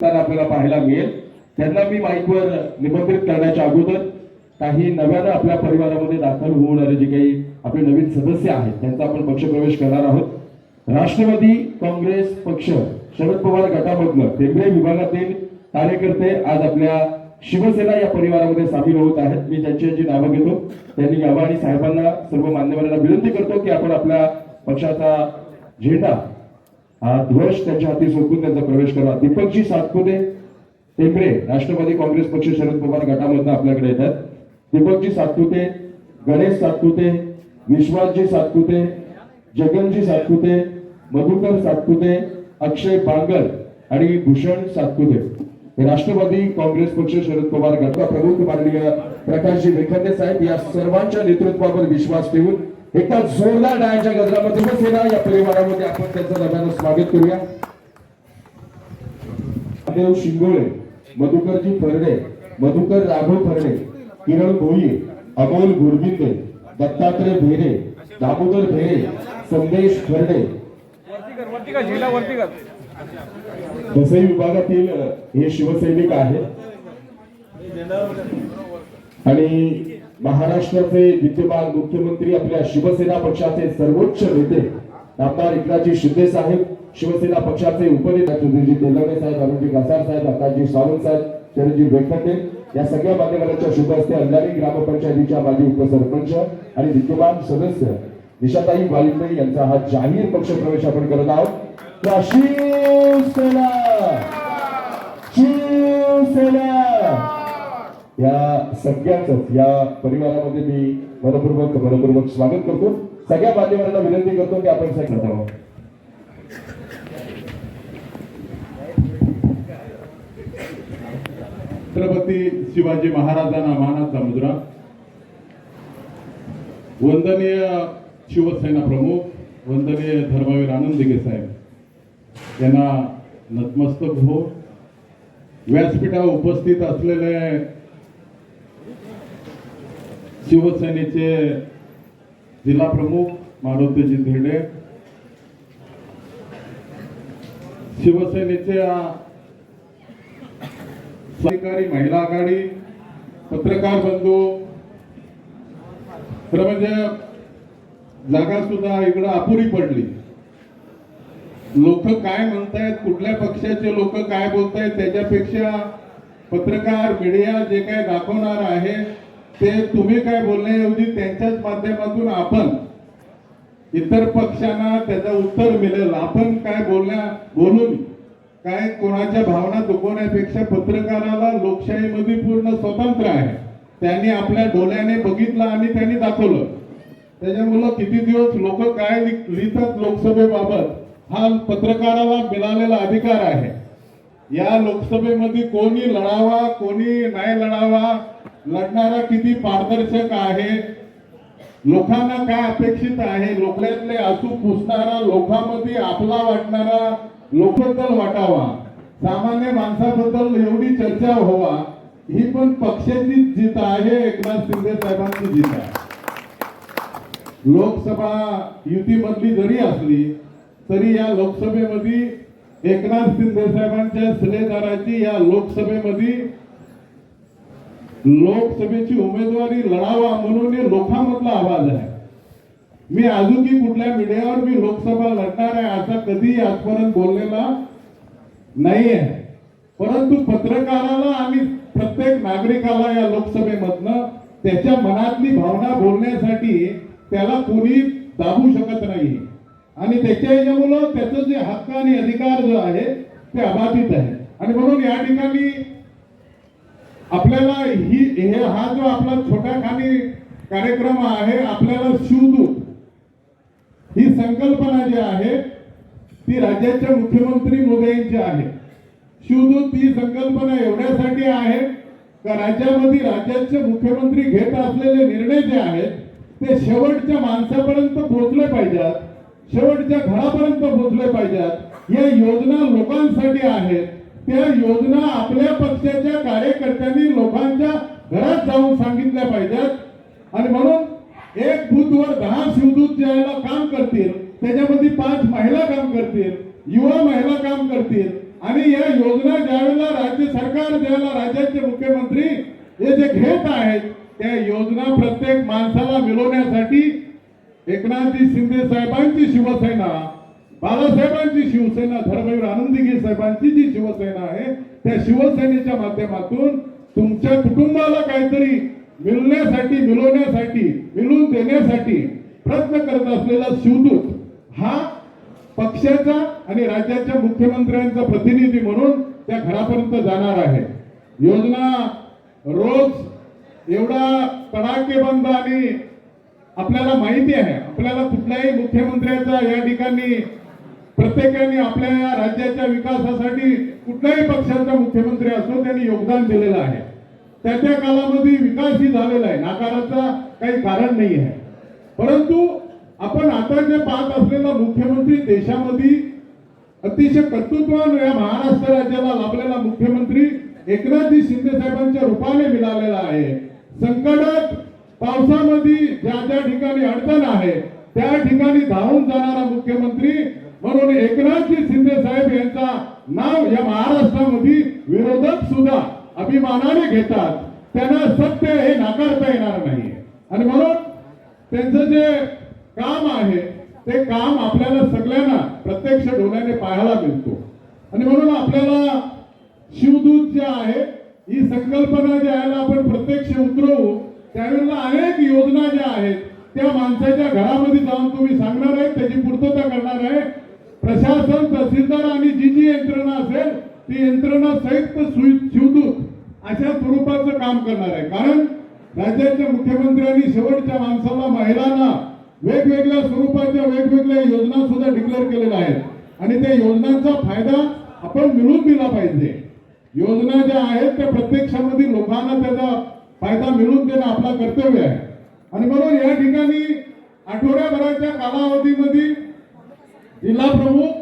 आपल्याला पाहायला मिळेल. त्यांना मी माईकवर निमंत्रित करण्याच्या अगोदर काही नव्यानं आपल्या परिवारामध्ये दाखल होणारे जे काही आपले नवीन सदस्य आहेत त्यांचा आपण पक्षप्रवेश करणार आहोत. राष्ट्रवादी काँग्रेस पक्ष शरद पवार गटामधनं टेंबे विभागातील कार्यकर्ते आज आपल्या शिवसेना या परिवारामध्ये सामील होत आहेत. मी त्यांची जी नावं घेतो त्यांनी यावं आणि साहेबांना सर्व मान्यवरांना विनंती करतो की आपण आपल्या पक्षाचा झेंडा हा ध्वज त्यांच्या हाती सोडून त्यांचा प्रवेश करा. दीपकजी सातपुते टेंबरे राष्ट्रवादी काँग्रेस पक्ष शरद पवार गटामधनं आपल्याकडे येतात. दीपकजी सातपुते गणेश सातपुते विश्वासजी सातपुते जगनजी सातपुते मधुकर सातपुते अक्षय बांगर आणि भूषण सातपुते. राष्ट्रवादी काँग्रेस पक्ष शरद पवार गट प्रमुख माननीय प्रकाशजी वेखंदे साहेब या सर्वांच्या नेतृत्वावर विश्वास ठेवून एका जोरदार डायच्या गजरामध्ये शिवसेना या परिवारामध्ये आपण त्यांचं नव्यानं स्वागत करूया. देव शिंगोळे मधुकरजी फरडे मधुकर राघव फरडे किरण भोई अमोल गुरबिंदे दत्तात्रय भेरे दामोदर भेरे संदेश फरडे. वरती वसई विभागातील हे शिवसैनिक आहेत. आणि महाराष्ट्राचे विद्यमान मुख्यमंत्री आपल्या शिवसेना पक्षाचे सर्वोच्च नेते आमदार एकनाथजी शिंदे साहेब शिवसेना पक्षाचे उपनेते सुधीरजी तेलंगे साहेब अरुणजी कसार साहेब आकाशजी सावंत साहेब चरणजी वेंकटे या सगळ्या मान्यवरांच्या शुभ हस्ते अंधारी ग्रामपंचायतीच्या माजी उपसरपंच आणि विद्यमान सदस्य निशाताई वालिंदे यांचा हा जाहीर पक्ष प्रवेश आपण करत आहोत. शिवसेना! शिवसेना! या सगळ्याच या परिवारामध्ये मी मनपूर्वक मनपूर्वक स्वागत करतो. सगळ्या मान्यवरांना विनंती करतो की आपण सगळं करावं. छत्रपती शिवाजी महाराजांना मानाचा मुद्रा. वंदनीय शिवसेना प्रमुख वंदनीय धर्मवीर आनंद दिघे साहेब. यांना नतमस्तक हो. व्यासपीठावर उपस्थित असलेले शिवसेनेचे जिल्हा प्रमुख मारुतीजी धिरडे शिवसेनेच्या सहकारी महिला आघाडी पत्रकार बंधू खरं म्हणजे जागा सुद्धा इकडं अपुरी पडली. लोक काय म्हणतायत कुठल्या पक्षाचे लोक काय बोलतायत त्याच्यापेक्षा पत्रकार मीडिया जे काय दाखवणार आहे ते तुम्ही काय बोलण्याऐवजी त्यांच्याच माध्यमातून आपण इतर पक्षांना त्याचं उत्तर मिळेल. आपण काय बोलण्या बोलून काय कोणाच्या भावना दुखवण्यापेक्षा पत्रकाराला लोकशाहीमध्ये पूर्ण स्वतंत्र आहे. त्यांनी आपल्या डोळ्याने बघितलं आणि त्यांनी दाखवलं. त्याच्यामुळं किती दिवस लोक काय लिहितात लोकसभेबाबत हा पत्रकाराला मिळालेला अधिकार आहे. या लोकसभेमध्ये कोणी लढावा कोणी नाही लढावा लढणारा किती पारदर्शक आहे? लोकांना काय अपेक्षित आहे? लोकांतले असू पुसणारा लोकांमध्ये आपला वाटणारा लोकबद्दल वाटावा. सामान्य माणसाबद्दल एवढी चर्चा व्हावा. ही पण पक्षाची जीत आहे एकनाथ शिंदे साहेबांची जीत आहे. लोकसभा युतीमधली जरी असली तरी या लोकसभेमध्ये एकनाथ शिंदे साहेबांच्या शिलेदाराची या लोकसभेमध्ये लोकसभेची उमेदवारी लढावा म्हणून हे लोकांमधला आवाज आहे. मी अजूनही कुठल्या मीडियावर मी लोकसभा लढणार आहे असा कधीही आजपर्यंत बोललेला नाही आहे परंतु पत्रकाराला आणि प्रत्येक नागरिकाला या लोकसभेमधनं त्याच्या मनातली भावना बोलण्यासाठी त्याला कोणी दाबू शकत नाही आणि त्याच्या याच्यामुळं त्याचं जे हक्क आणि अधिकार जो आहे ते अबाधित आहे. आणि म्हणून या ठिकाणी आपल्याला ही हे हा जो आपला छोटा खाली कार्यक्रम आहे आपल्याला शिवदूत ही संकल्पना जी आहे ती राज्याच्या मुख्यमंत्री मोदयांची आहे. शिवदूत ही संकल्पना एवढ्यासाठी आहे का राज्यामध्ये राज्याचे मुख्यमंत्री घेत असलेले निर्णय जे आहेत ते शेवटच्या माणसापर्यंत पोहोचले पाहिजेत शेवटच्या घरापर्यंत पोहोचले पाहिजेत. या योजना लोकांसाठी आहेत. त्या योजना आपल्या पक्षाच्या कार्यकर्त्यांनी लोकांच्या घरात जाऊन सांगितल्या पाहिजेत. आणि म्हणून एक बूथवर दहा शिवदूत ज्याला काम करतील त्याच्यामध्ये पाच महिला काम करतील युवा महिला काम करतील. आणि या योजना ज्यावेळेला राज्य सरकार ज्यावेळेला राज्याचे मुख्यमंत्री हे जे घेत आहेत त्या योजना प्रत्येक माणसाला मिळवण्यासाठी एकनाथजी शिंदे साहेबांची शिवसेना बाळासाहेबांची शिवसेना धर्मवीर आनंदगी साहेबांची जी शिवसेना आहे त्या शिवसेनेच्या माध्यमातून तुमच्या कुटुंबाला काहीतरी मिळण्यासाठी मिळवण्यासाठी मिळवून देण्यासाठी प्रयत्न करत असलेला शिवदूत हा पक्षाचा आणि राज्याच्या मुख्यमंत्र्यांचा प्रतिनिधी म्हणून त्या घरापर्यंत जाणार आहे. योजना रोज एवढा तडाकेबंद आणि आपल्याला माहिती आहे आपल्याला कुठल्याही मुख्यमंत्र्याचा या ठिकाणी प्रत्येकाने आपल्या या राज्याच्या विकासासाठी कुठल्याही पक्षाचा मुख्यमंत्री असो त्यांनी योगदान दिलेलं आहे. त्या त्या कालामध्ये विकासही झालेला आहे. नाकाराचा काही कारण नाही आहे. परंतु आपण आता जे पाहत असलेला मुख्यमंत्री देशामध्ये अतिशय कर्तृत्वान या महाराष्ट्र राज्याला लाभलेला मुख्यमंत्री एकनाथजी शिंदे साहेबांच्या रूपाने मिळालेला आहे. संकटात पावसामध्ये ज्या ज्या ठिकाणी अडचण आहे त्या ठिकाणी धावून जाणारा मुख्यमंत्री म्हणून एकनाथजी शिंदे साहेब यांचा नाव या महाराष्ट्रामध्ये विरोधक सुद्धा अभिमानाने घेतात. त्यांना सत्य हे नाकारता येणार नाही. आणि म्हणून त्यांचं जे काम आहे ते काम आपल्याला सगळ्यांना प्रत्यक्ष डोळ्याने पाहायला मिळतो. आणि म्हणून आपल्याला शिवदूत जे आहे ही संकल्पना ज्या आहे आपण प्रत्यक्ष उतरवू त्यावेळेला अनेक योजना ज्या आहेत त्या माणसाच्या घरामध्ये जाऊन तुम्ही सांगणार आहे त्याची पूर्तता करणार आहे प्रशासन तहसीलदार आणि जी जी यंत्रणा असेल ती यंत्रणा सहित सुई- शिवदूत अशा स्वरूपाचं काम करणार आहे. कारण राज्याच्या मुख्यमंत्र्यांनी शेवटच्या माणसाला महिलांना वेगवेगळ्या स्वरूपाच्या वेगवेगळ्या योजना सुद्धा डिक्लेअर केलेल्या आहेत. आणि त्या योजनांचा फायदा आपण मिळून दिला पाहिजे. योजना ज्या आहेत त्या प्रत्यक्षामध्ये लोकांना त्याचा फायदा मिळून देणं आपला कर्तव्य आहे. आणि म्हणून या ठिकाणी आठवड्याभराच्या कालावधीमध्ये जिल्हा प्रमुख